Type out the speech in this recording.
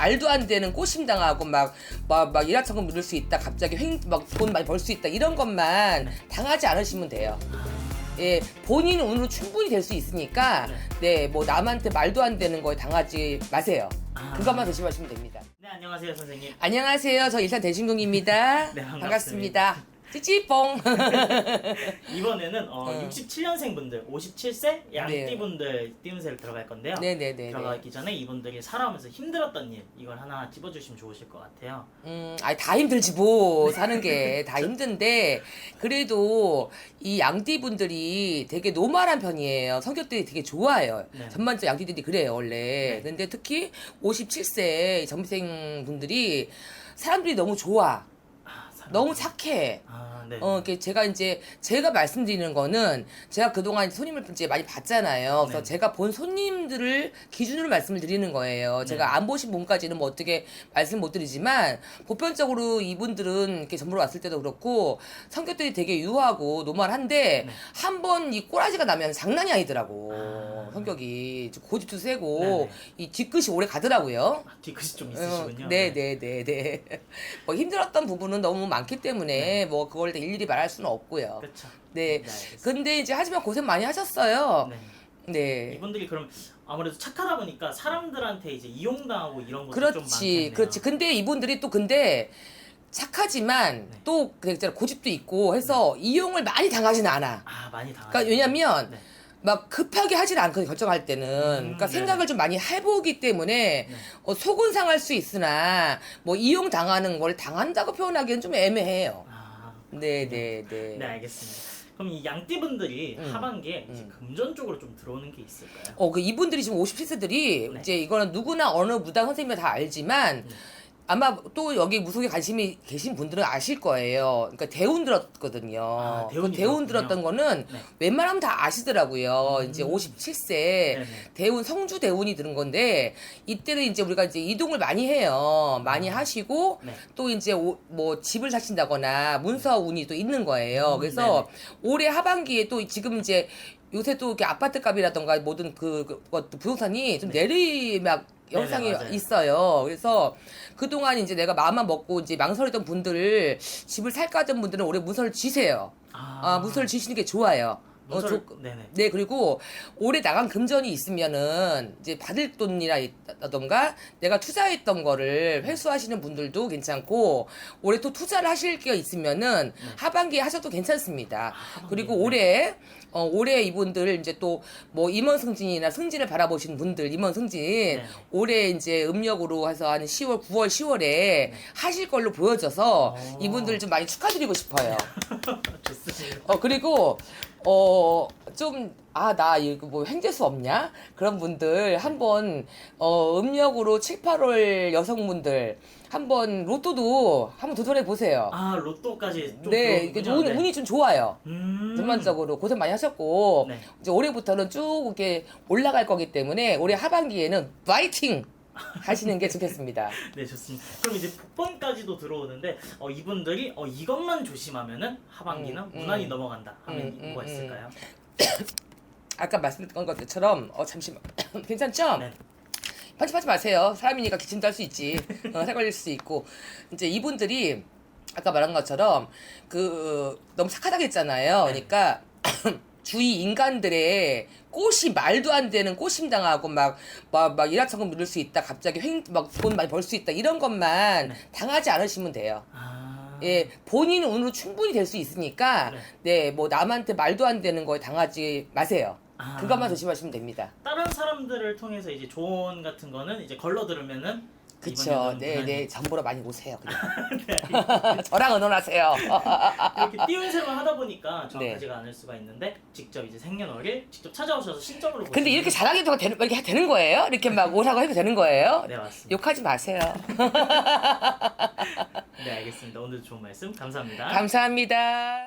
말도 안 되는 꼬심 당하고 막 막 막 일하천금 누릴 수 있다. 갑자기 횡막돈 많이 벌 수 있다. 이런 것만 당하지 않으시면 돼요. 예, 본인 운으로 충분히 될 수 있으니까 네, 뭐 남한테 말도 안 되는 거에 당하지 마세요. 아. 그것만 조심하시면 됩니다. 네 안녕하세요 선생님. 안녕하세요. 저 일산 대신궁입니다. 네, 반갑습니다. 반갑습니다. 찌찌뽕. 이번에는 어, 어. 67년생 분들, 57세 양띠분들 띠운세를 들어갈 건데요. 네네네. 들어가기 전에 이분들이 살아오면서 힘들었던 일 이걸 하나 찝어주시면 좋으실 것 같아요. 음, 아니 다 힘들지 뭐 사는 게 다 힘든데 그래도 이 양띠 분들이 되게 노멀한 편이에요. 성격들이 되게 좋아요. 네. 전반적 양띠들이 그래요 원래. 근데 특히 57세 전미생 분들이 사람들이 너무 좋아. 너무 착해. 아 네. 어, 이렇게 제가 이제 제가 말씀드리는 거는 제가 그동안 손님을 이제 많이 봤잖아요. 그래서 네. 제가 본 손님들을 기준으로 말씀을 드리는 거예요. 제가 네. 안 보신 분까지는 뭐 어떻게 말씀 못 드리지만 보편적으로 이분들은 이렇게 전부로 왔을 때도 그렇고 성격들이 되게 유하고 노멀한데 네. 한번 이 꼬라지가 나면 장난이 아니더라고. 아. 성격이 고집도 세고 네네. 이 뒤끝이 오래 가더라고요. 아, 뒤끝이 좀 어, 있으시군요. 네, 네, 네, 네. 뭐 힘들었던 부분은 너무 많기 때문에 뭐 그걸 일일이 말할 수는 없고요. 그렇죠. 네. 알겠습니다. 근데 이제 하지만 고생 많이 하셨어요. 네. 네. 이분들이 그럼 아무래도 착하다 보니까 사람들한테 이제 이용당하고 이런 것도 좀 그렇지, 많겠네요. 그렇지. 근데 이분들이 또 근데 착하지만 네. 또 그냥 고집도 있고 해서 이용을 많이 당하지는 않아. 아 많이 당하. 그러니까 왜냐면 네. 막 급하게 하질 않거든 결정할 때는 그러니까 네. 생각을 좀 많이 해보기 때문에 네. 어, 속은 상할 수 있으나 뭐 이용 당하는 걸 당한다고 표현하기엔 좀 애매해요. 아, 네, 네, 네. 네 알겠습니다. 그럼 이 양띠분들이 음. 하반기에 이제 음. 금전 쪽으로 좀 들어오는 게 있을까요? 어, 그 이분들이 지금 57세들이 네. 이제 이거는 누구나 어느 무당 선생님이 다 알지만 네. 아마 또 여기 무속에 관심이 계신 분들은 아실 거예요. 그러니까 대운 들었거든요. 아, 그 대운이 대운 들었군요. 들었던 거는 네. 웬만하면 다 아시더라고요. 음. 이제 57세 네네. 대운 성주 대운이 들은 건데 이때는 이제 우리가 이제 이동을 많이 해요. 많이 하시고 네. 또 이제 오- 뭐 집을 사신다거나 문서 운이 또 있는 거예요. 음, 그래서 올해 하반기에 또 지금 이제 요새 또 이렇게 아파트 값이라던가 모든 그, 그 것도 부동산이 좀 내리막 영상이 네네, 맞아요. 있어요. 그래서 그동안 이제 내가 마음만 먹고 이제 망설이던 분들을 집을 살까 하던 분들은 올해 문서를 지세요. 아, 문서를 지시는 게 좋아요. 어, 좋- 네네. 네, 그리고 올해 나간 금전이 있으면은 이제 받을 돈이라던가 내가 투자했던 거를 회수하시는 분들도 괜찮고 올해 또 투자를 하실 게 있으면은 하반기에 하셔도 괜찮습니다. 하반기에, 그리고 네. 올해 어, 올해 이분들 이제 또 뭐 임원 승진이나 승진을 바라보신 분들 임원 승진 네. 올해 이제 음력으로 해서 한 10월 9월 10월에 하실 걸로 보여져서 네. 어. 이분들 좀 많이 축하드리고 싶어요. 좋습니다. 어 그리고 어 좀 아 나 이거 뭐 횡재수 없냐 그런 분들 한번 어 음력으로 7, 8월 여성분들 한번 로또도 한번 도전해 보세요. 아 로또까지 좀 네, 이게 들어오군요. 운, 운이 좀 좋아요. 음. 전반적으로 고생 많이 하셨고 네. 이제 올해부터는 쭉 이렇게 올라갈 거기 때문에 올해 하반기에는 파이팅 하시는 게 좋겠습니다. 네 좋습니다. 그럼 이제 복권까지도 들어오는데 어, 이분들이 어, 이것만 조심하면은 하반기는 음, 무난히 음. 넘어간다 하면 음, 음, 뭐가 음. 있을까요? 아까 말씀드렸던 것처럼 어 잠시만 괜찮죠? 네. 편집하지 마세요. 사람이니까 기침도 할 수 있지. 어, 살 걸릴 수 있고. 이제 이분들이 아까 말한 것처럼 그 너무 착하다고 했잖아요. 그러니까 주위 인간들의 꽃이 말도 안 되는 꼬심 당하고 막 막 막 일하천금 누릴 수 있다. 갑자기 횡 막 돈 많이 벌 수 있다. 이런 것만 네. 당하지 않으시면 돼요. 아. 예, 본인 운으로 충분히 될 수 있으니까 네. 네, 뭐 남한테 말도 안 되는 거에 당하지 마세요. 아. 그것만 조심하시면 됩니다. 다른 사람들을 통해서 이제 조언 같은 거는 이제 걸러 들으면은 그쵸. 이번에는 네, 네. 전보러 많이 오세요. 그냥. 네, 저랑 의논하세요. 이렇게 띄운 세만 하다 보니까 네. 정확하지가 않을 수가 있는데 직접 이제 생년월일 직접 찾아오셔서 근데 보시면- 이렇게 잘하기도 되는, 이렇게 되는 거예요? 이렇게 막 오라고 해도 되는 거예요? 네 맞습니다. 욕하지 마세요. 네 알겠습니다. 오늘 좋은 말씀 감사합니다. 감사합니다.